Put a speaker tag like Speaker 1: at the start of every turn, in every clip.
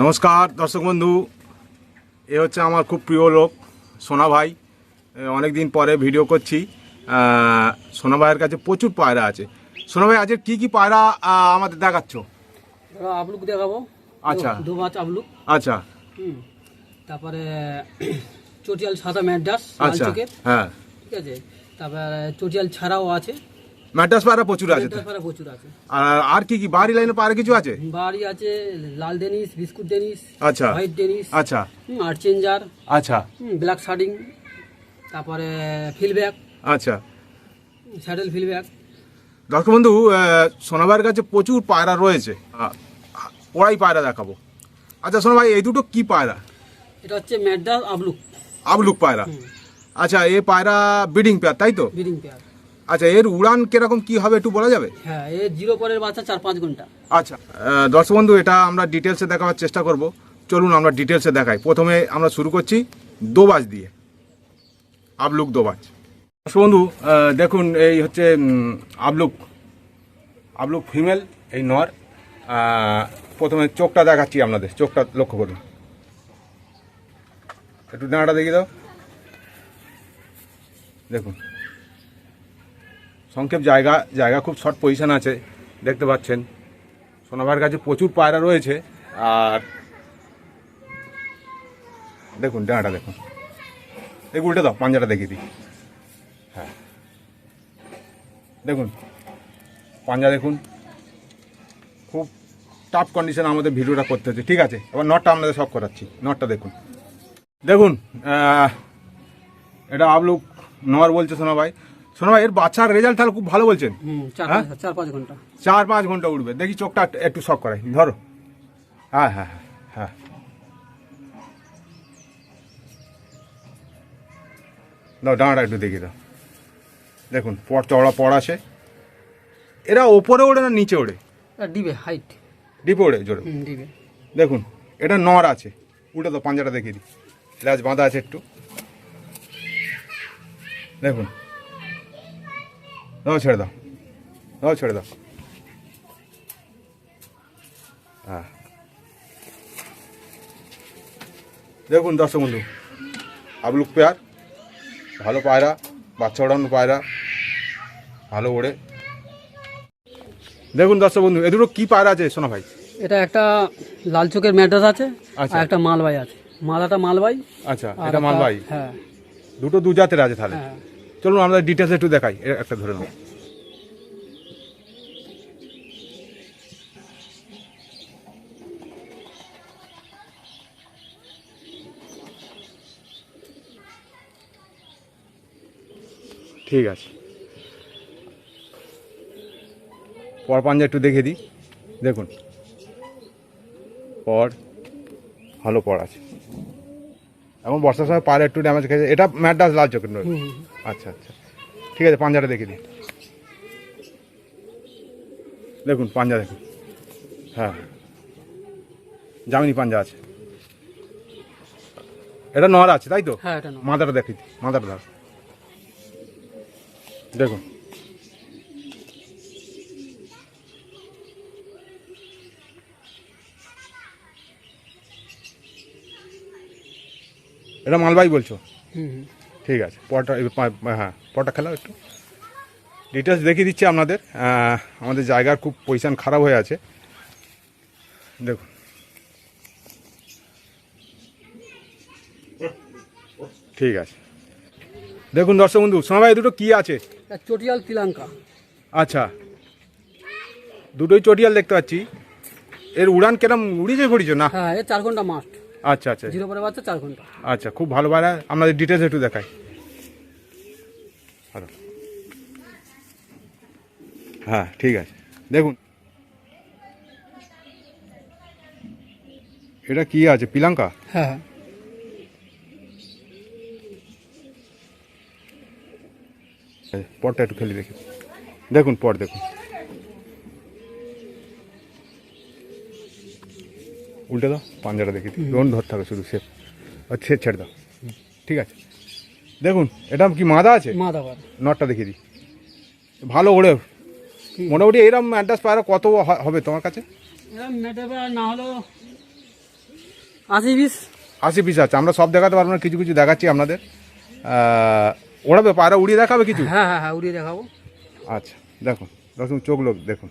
Speaker 1: নমস্কার দর্শক বন্ধু। এ হচ্ছে আমার খুব প্রিয় লোক সোনা ভাই। অনেক দিন পরে ভিডিও করছি। সোনা ভাইয়ের কাছে প্রচুর পায়রা আছে। সোনা ভাই আজকে কী কী পায়রা আমাদের দেখাচ্ছ?
Speaker 2: আবলুক দেখাবো।
Speaker 1: আচ্ছা।
Speaker 2: দু মাছ আবলুক।
Speaker 1: আচ্ছা।
Speaker 2: তারপরে চটিয়াল সাদা ম্যাডাস
Speaker 1: আচ্ছা। হ্যাঁ।
Speaker 2: ঠিক আছে? তারপরে চটিয়াল ছাড়াও আছে।
Speaker 1: ম্যাড্রাস পায়রা প্রচুর আছে।
Speaker 2: পাড়া প্রচুর আছে।
Speaker 1: আর আর কি কি? বাড়ি লাইনে পায়রা কিছু আছে?
Speaker 2: বাড়ি আছে লাল ডেনিস বিস্কুট ডেনিস
Speaker 1: আচ্ছা।
Speaker 2: হোয়াইট ডেনিস
Speaker 1: আচ্ছা।
Speaker 2: আর চেঞ্জার
Speaker 1: আচ্ছা।
Speaker 2: ব্ল্যাক শার্ডিং তারপরে ফিলব্যাক
Speaker 1: আচ্ছা।
Speaker 2: স্যাডেল ফিলব্যাক
Speaker 1: দর্শক বন্ধু আহ, সোনা ভাইয়ের কাছে প্রচুর পায়রা রয়েছে। ওরাই পায়রা দেখাবো। আচ্ছা সোনা ভাই এই দুটো কি পায়রা?
Speaker 2: এটা হচ্ছে ম্যাডাস আবলুক।
Speaker 1: আবলুক পায়রা। আচ্ছা এ পায়রা ব্রিডিং পেয়ার তাই তো?
Speaker 2: Breeding pair.
Speaker 1: আচ্ছা এর উড়ান কীরকম কি হবে একটু বলা যাবে?
Speaker 2: হ্যাঁ এ জিরো পরের বাচ্চা চার পাঁচ ঘণ্টা।
Speaker 1: আচ্ছা দর্শক বন্ধু এটা আমরা ডিটেলসে দেখাবার চেষ্টা করব। চলুন আমরা ডিটেলসে দেখাই। প্রথমে আমরা শুরু করছি দোবাজ দিয়ে। আবলুক দোবাজ। দর্শক বন্ধু দেখুন এই হচ্ছে আবলুক আবলুক ফিমেল এই নর। প্রথমে চোখটা দেখাচ্ছি আপনাদের চোখটা লক্ষ্য করুন। একটু ডাঁটা দেখিয়ে দাও। দেখুন। সংক্ষেপ জায়গা জায়গা খুব শর্ট পজিশন আছে, দেখতে পাচ্ছেন। সোনাভাইয়ের কাছে প্রচুর পায়রা রয়েছে, আর দেখুন, ডাঁটা দেখুন। এই উল্টে দাও, পাঞ্জাটা দেখিয়ে দিই। হ্যাঁ। দেখুন, পাঞ্জা দেখুন। খুব টাফ কন্ডিশন আমাদের ভিডিওটা করতে হচ্ছে, ঠিক আছে? এবার নটটা আপনাদের সব করাচ্ছি নটটা দেখুন। দেখুন এটা আবলুক নর বলছে সোনা ভাই ভাই এর বাচ্চার রেজাল্ট তাহলে খুব ভালো বলছেন।
Speaker 2: চার
Speaker 1: হ্যাঁ?
Speaker 2: পাঁচ চার পাঁচ ঘণ্টা।
Speaker 1: চার পাঁচ ঘণ্টা উঠবে। দেখি চোখটা একটু- শখ করাই। ধরো। হ্যাঁ হ্যাঁ হ্যাঁ হ্যাঁ। দাও ডাঁড়া একটু দেখি দাও। দেখুন পর চওড়া পড় আছে। এরা ওপরে ওড়ে না নিচে ওড়ে?
Speaker 2: ডিবে হাইট
Speaker 1: ডিপে ওড়ে জোরে।
Speaker 2: ডিবে।
Speaker 1: দেখুন এটা নর আছে। উল্টে দাও পাঞ্জাটা দেখিয়ে দিই। লেজ বাঁধা আছে একটু। দেখুন দাও ছেড়ে দাও দাও ছেড়ে দাও হ্যাঁ দেখুন দর্শক বন্ধু আবলুক পেয়ার ভালো পায়রা বাচ্চা ওড়ানো পায়রা ভালো ওড়ে দেখুন দর্শক বন্ধু এ দুটো কি পায়রা আছে শোনা ভাই
Speaker 2: এটা একটা লাল চোখের ম্যাডাস আছে
Speaker 1: আচ্ছা।
Speaker 2: আর একটা মালবাই আছে। মালাটা মালবাই
Speaker 1: আচ্ছা এটা মালবাই
Speaker 2: হ্যাঁ।
Speaker 1: দুটো দু জাতের আছে তাহলে।
Speaker 2: হ্যাঁ।
Speaker 1: চলুন আমরা ডিটেলস একটু দেখাই। একটা ধরে নাও। ঠিক আছে। পর পাঞ্জা একটু দেখে দিই। দেখুন। পর, ভালো পর আছে। এখন বর্ষার সময় পায়ের একটু ড্যামেজ খেয়েছে। এটা ম্যাডাস লাল চোখের নয়। আচ্ছা আচ্ছা। ঠিক আছে পাঞ্জাটা দেখে দিন দেখুন পাঞ্জা দেখুন। হ্যাঁ। জামিনি পাঞ্জা আছে। এটা নর আছে তাই তো?
Speaker 2: হ্যাঁ
Speaker 1: মাথাটা দেখি মাথাটা ধর। দেখুন। এটা মালবাই বলছো। ঠিক আছে পরটা হ্যাঁ পরটা খেলাও একটু। ডিটেলস দেখিয়ে দিচ্ছি আপনাদের। আমাদের জায়গার খুব পজিশন খারাপ হয়ে আছে। দেখুন। ঠিক আছে। দেখুন দর্শক বন্ধু সোনা ভাই দুটো কি আছে?
Speaker 2: চটিয়াল তিলাঙ্কা।
Speaker 1: আচ্ছা। দুটোই চটিয়াল দেখতে পাচ্ছি। এর উড়ান কেরম উড়িয়েছে পড়িছ না?
Speaker 2: হ্যাঁ এ চার ঘণ্টা মাস্ট।
Speaker 1: আচ্ছা আচ্ছা।
Speaker 2: জিরো পরে বাচ্চা চার ঘণ্টা।
Speaker 1: আচ্ছা খুব ভালো বাইরে আপনাদের ডিটেলস একটু দেখাই। হ্যাঁ ঠিক আছে। দেখুন। এটা কি আছে? পিলাঙ্কা
Speaker 2: হ্যাঁ হ্যাঁ।
Speaker 1: পরটা একটু খেলি দেখি। দেখুন পর দেখুন। উল্টে দাও পাঞ্জাটা দেখি। দোন ধর থাকে শুধু সে। সে ছেড়ে দাও। ঠিক আছে? দেখুন এটা কি মাদা আছে?
Speaker 2: মা দাবার
Speaker 1: নটটা দেখিয়ে দিই। ভালো ওড়ে। মোটামুটি এইরকম অ্যাড্রেস পায়রা কত হবে তোমার কাছে?
Speaker 2: আর না আশি বিশ
Speaker 1: আশি পিস আছে আমরা সব দেখাতে পারব না কিছু কিছু দেখাচ্ছি আপনাদের। ওড়াবে পায়রা উড়িয়ে দেখাবে কিছু?
Speaker 2: হ্যাঁ হ্যাঁ হ্যাঁ উড়িয়ে দেখাবো।
Speaker 1: আচ্ছা দেখুন দেখুন চোখ লোক দেখুন।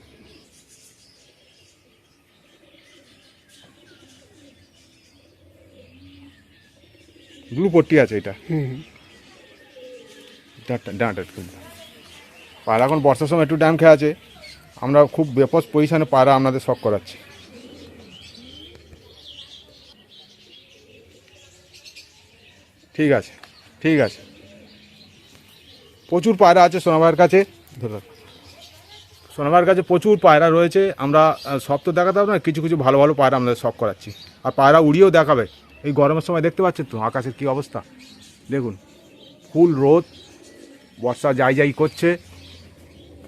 Speaker 1: ব্লু পট্টি আছে এটা। ডাঁটা একটু। পায়রা এখন বর্ষার সময় একটু ড্যাম খেয়ে আছে। আমরা খুব বেপস পজিশনে পায়রা আপনাদের শখ করাচ্ছি। ঠিক আছে ঠিক আছে। প্রচুর পায়রা আছে সোনাভাইয়ের কাছে। সোনাভাইয়ের কাছে প্রচুর পায়রা রয়েছে। আমরা সব তো দেখাতে পারব না কিছু কিছু ভালো ভালো পায়রা আমাদের শখ করাচ্ছি। আর পায়রা উড়িয়েও দেখাবে। এই গরমের সময় দেখতে পাচ্ছেন তো আকাশের কী অবস্থা? দেখুন ফুল রোদ বর্ষা যাই যাই করছে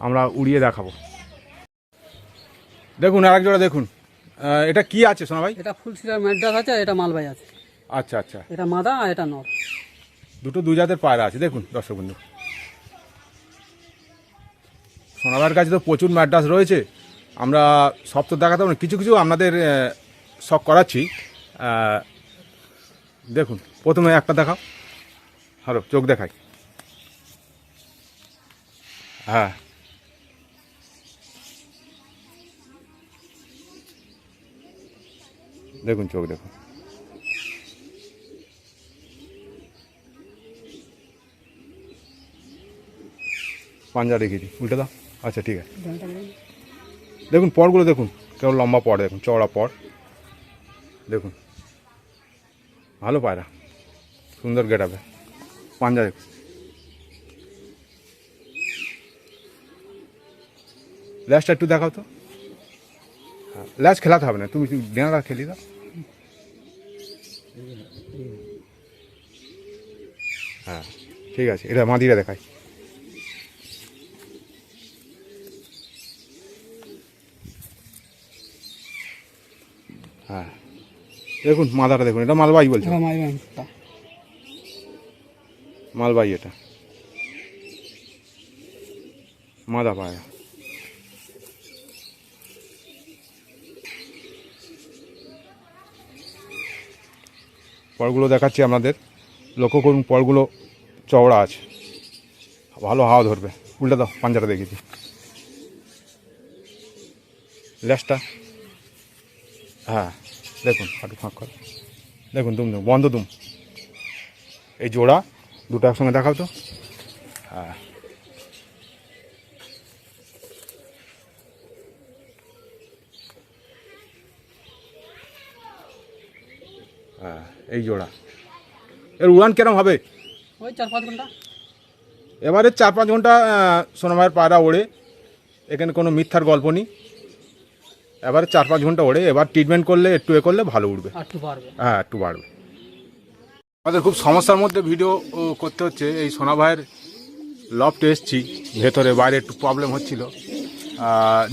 Speaker 1: আমরা উড়িয়ে দেখাবো। দেখুন আরেক জোড়া দেখুন। এটা কি আছে সোনা ভাই?
Speaker 2: এটা ফুল সিরার ম্যাড্রাস আছে আর এটা মালবাই আছে।
Speaker 1: আচ্ছা আচ্ছা।
Speaker 2: এটা মাদা আর এটা নর।
Speaker 1: দুটো দু জাতের পায়রা আছে। দেখুন দর্শক বন্ধু সোনাবার কাছে তো প্রচুর ম্যাড্রাস রয়েছে। আমরা সব তো দেখাতে কিছু কিছু আপনাদের শখ করাচ্ছি। দেখুন, প্রথমে একটা দেখাও। হ্যালো, চোখ দেখাই। হ্যাঁ। দেখুন, চোখ দেখুন। পাঞ্জা রেখেছি উল্টে দাও। আচ্ছা ঠিক আছে। দেখুন, পরগুলো দেখুন, কেমন লম্বা পর দেখুন, চওড়া পর। দেখুন। ভালো পায়রা। সুন্দর গেটাবে পাঞ্জা ল্যাচটা একটু দেখাও তো। হ্যাঁ, ল্যাচ খেলাতে হবে না তুমি ডেনারা খেলি দাও। হ্যাঁ ঠিক আছে এটা মাদিরা দেখাই হ্যাঁ। দেখুন মাদাটা দেখুন এটা মালবাই বলছে।
Speaker 2: মালবাই
Speaker 1: এটা। মাদা পায়া। পরগুলো দেখাচ্ছি আপনাদের। লক্ষ্য করুন পরগুলো চওড়া আছে। ভালো হাওয়া ধরবে। উল্টা দাও পাঞ্জাটা দেখেছি ল্যাসটা। হ্যাঁ। দেখুন হাঁটু ফাঁক করে। দেখুন দুম দুম বন্ধ দুম। এই জোড়া দুটো একসঙ্গে দেখাও তো। হ্যাঁ। হ্যাঁ এই জোড়া। এর উড়ান কেরম হবে?
Speaker 2: ওই চার পাঁচ ঘণ্টা।
Speaker 1: এবারে চার পাঁচ ঘণ্টা সোনামায়ের পায়রা ওড়ে। এখানে কোনো মিথ্যার গল্প নেই। এবারে চার পাঁচ ঘণ্টা ওড়ে এবার ট্রিটমেন্ট করলে একটু এ করলে ভালো উঠবে হ্যাঁ একটু বাড়বে। আমাদের খুব সমস্যার মধ্যে ভিডিও করতে হচ্ছে। এই সোনা ভাইয়ের লফটে এসছি ভেতরে বাইরে একটু প্রবলেম হচ্ছিল।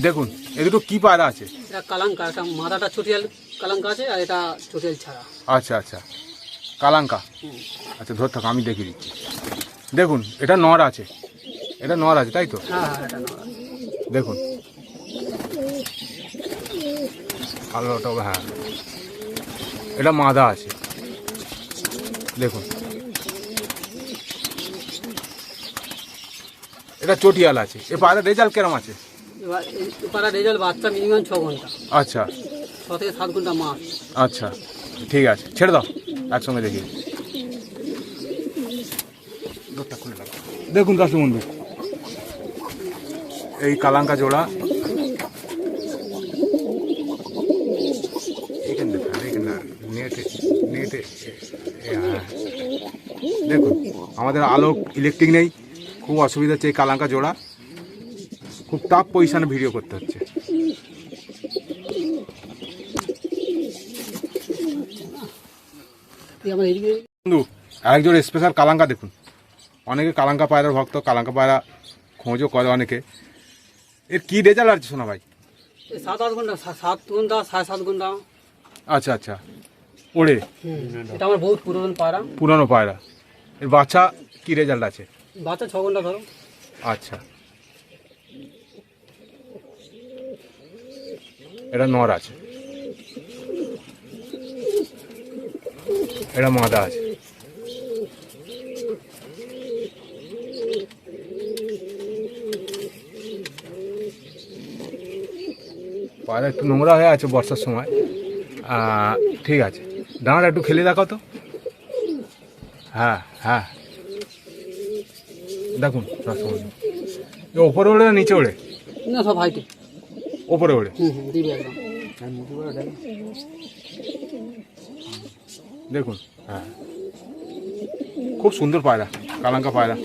Speaker 1: দেখুন এ দুটো কী পায়রা আছে?
Speaker 2: এটা কালাঙ্কা এটা চটিয়াল কালাঙ্কা আছে আর এটা চটিয়াল ছাড়া।
Speaker 1: আচ্ছা আচ্ছা। কালাঙ্কা? আচ্ছা ধর থাক আমি দেখিয়ে দিচ্ছি। দেখুন এটা নর আছে। এটা নর আছে তাই তো?
Speaker 2: হ্যাঁ
Speaker 1: দেখুন আলোটা হ্যাঁ। এটা মাদা আছে। দেখুন। এটা চটিয়াল আছে। এ পায়রা রেজাল্ট কেরম আছে?
Speaker 2: এবার পাড়া রেজাল্ট বাচ্চা মিনিমাম ছ ঘণ্টা।
Speaker 1: আচ্ছা।
Speaker 2: ছ থেকে সাত ঘণ্টা মাস।
Speaker 1: আচ্ছা। ঠিক আছে। ছেড়ে দাও। একসঙ্গে দেখি। দেখুন দর্শক বন্ধু। এই কালাঙ্কা জোড়া এখানে দেখা, এখানে না, নেটে নেটে এ, হ্যাঁ। দেখুন আমাদের আলো ইলেকট্রিক নেই। খুব অসুবিধা হচ্ছে এই কালাঙ্কা জোড়া। খুব টাফ পজিশনে ভিডিও করতে হচ্ছে। বন্ধু আরেকজন স্পেশাল কালাঙ্কা দেখুন। অনেকে কালাঙ্কা পায়রার ভক্ত কালাঙ্কা পায়রা খোঁজও করে অনেকে। এর কি রেজাল্ট আছে শোনা ভাই?
Speaker 2: সাত আট ঘণ্টা সাত ঘণ্টা সাড়ে সাত ঘণ্টা।
Speaker 1: আচ্ছা আচ্ছা। ওড়ে।
Speaker 2: এটা আমার বহুত পুরাতন পায়রা।
Speaker 1: পুরানো পায়রা। এর বাচ্চা কি রেজাল্ট আছে?
Speaker 2: বাচ্চা ছ ঘণ্টা ধরো।
Speaker 1: আচ্ছা। এটা নর আছে। এটা মাদা আছে। পায়রা একটু নোংরা হয়ে আছে বর্ষার সময়। ঠিক আছে। ডানাটা একটু খেলে দেখো তো। হ্যাঁ হ্যাঁ। দেখুন এ ওপরে ওড়ে না নিচে ওড়ে?
Speaker 2: না সব হাইটে।
Speaker 1: ওপরে ওড়ে?
Speaker 2: হুম হুম দিবি একদম।
Speaker 1: দেখুন হ্যাঁ। খুব সুন্দর পায়রা কালাঙ্কা পায়রা।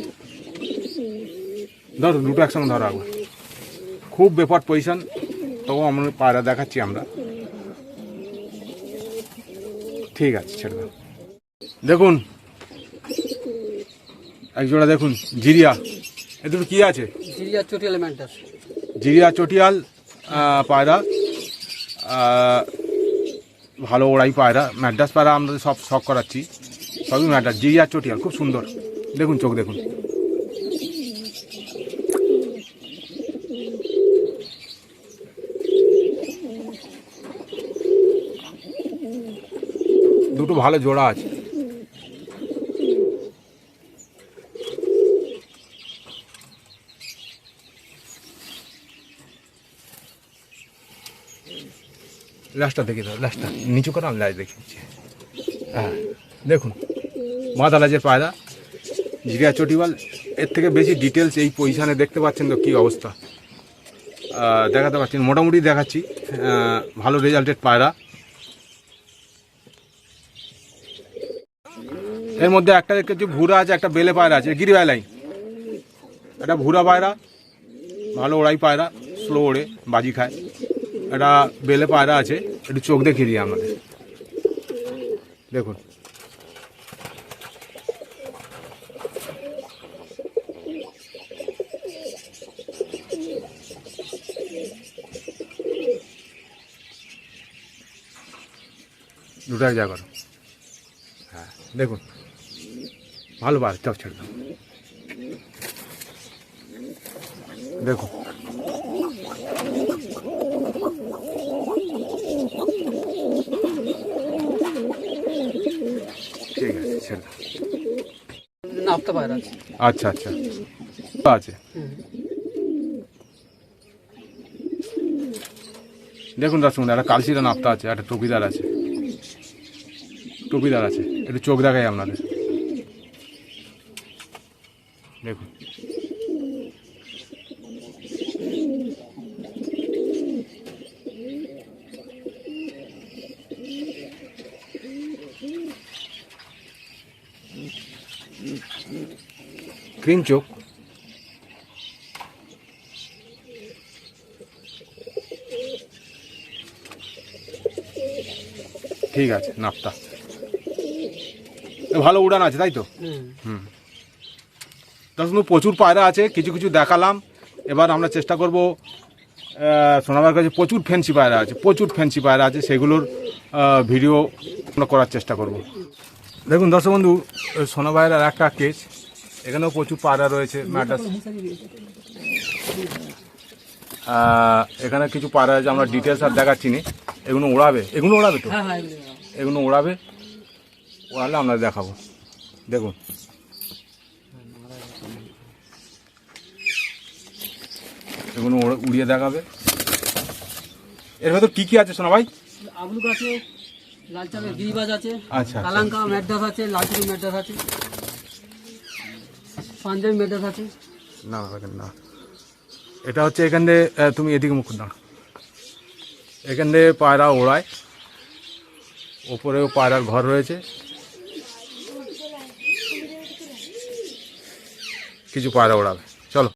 Speaker 1: ধর দুটো একসঙ্গে ধরো একবার। খুব বেপার পজিশন তবু আমরা পায়রা দেখাচ্ছি আমরা। ঠিক আছে ছেড়ে দাও। একজোড়া দেখুন জিরিয়া। এ দুটো কী আছে?
Speaker 2: জিরিয়া চটিয়াল ম্যান্টাস
Speaker 1: জিরিয়া চটিয়াল পায়রা ভালো ওড়াই পায়রা। ম্যাড্রাস পায়রা আমরা সব শখ করাচ্ছি। সবই ম্যাড্রাস জিরিয়া চটিয়াল খুব সুন্দর। দেখুন চোখ দেখুন। দুটো ভালো জোড়া আছে। লাস্টটা দেখে দাও লাস্টটা নিচু করে আমি লাস্ট দেখিয়েছি হ্যাঁ দেখুন। মাদা লাজের পায়রা, জিরিয়া চটিওয়াল, এর থেকে বেশি ডিটেলস এই পজিশানে দেখতে পাচ্ছেন তো কী অবস্থা। দেখাতে পাচ্ছেন মোটামুটি দেখাচ্ছি। ভালো রেজাল্টেড পায়রা। এর মধ্যে একটা দেখতে ভুরা আছে, একটা বেলে পায়রা আছে গিরিবাইলাই একটা ভুরা পায়রা, ভালো ওড়াই পায়রা স্লো ওড়ে, বাজি খায়। একটা বেলে পায়রা আছে, একটু চোখ দেখিয়ে দিই আপনাদের দেখুন। দুটো এক জায়গা হ্যাঁ দেখুন। ভালো বার চাপ ছেড়ে দেখুন ঠিক আছে ছেড়ে দাও আচ্ছা আচ্ছা। আছে। দেখুন দর্শক একটা কালশিরা নাপতা আছে, একটা টুপিদার আছে। টুপিদার আছে, একটু চোখ দেখাই আপনাদের। ক্রিম চোখ। ঠিক আছে নাপ্তা। এ ভালো উড়ান আছে তাই তো?
Speaker 2: হুম।
Speaker 1: দর্শক প্রচুর পায়রা আছে কিছু কিছু দেখালাম। এবার আমরা চেষ্টা করব সোনাবার কাছে প্রচুর ফ্যান্সি পায়রা আছে প্রচুর ফ্যান্সি পায়রা আছে সেগুলোর ভিডিও আমরা করার চেষ্টা করব। দেখুন দর্শক বন্ধু ওই সোনা পায়রার একটা কেস এখানেও প্রচুর পাড়া রয়েছে ম্যাটাস এখানে কিছু পাড়া আছে আমরা ডিটেলস আর দেখাচ্ছি নি। এগুলো ওড়াবে এগুলো ওড়াবে তো?
Speaker 2: এগুলো
Speaker 1: ওড়াবে ওড়ালে আমরা দেখাবো। দেখুন। এগুলো উড়িয়ে দেখাবে। এর ভেতর কি কি আছে শোনা ভাই
Speaker 2: আবলুক আছে লাল চাপের গিরিবাজ আছে
Speaker 1: আচ্ছা, আচ্ছা।
Speaker 2: কালাঙ্কা ম্যাড্রাস আছে লালচুরি ম্যাড্রাস আছে। পাঞ্জাবি ম্যাড্রাস আছে
Speaker 1: না না। এটা হচ্ছে এখান তুমি এদিকে মুখ না এখান পায়রা ওড়ায়। ওপরেও পায়রার ঘর রয়েছে। কিছু পায়রা ওড়াবে।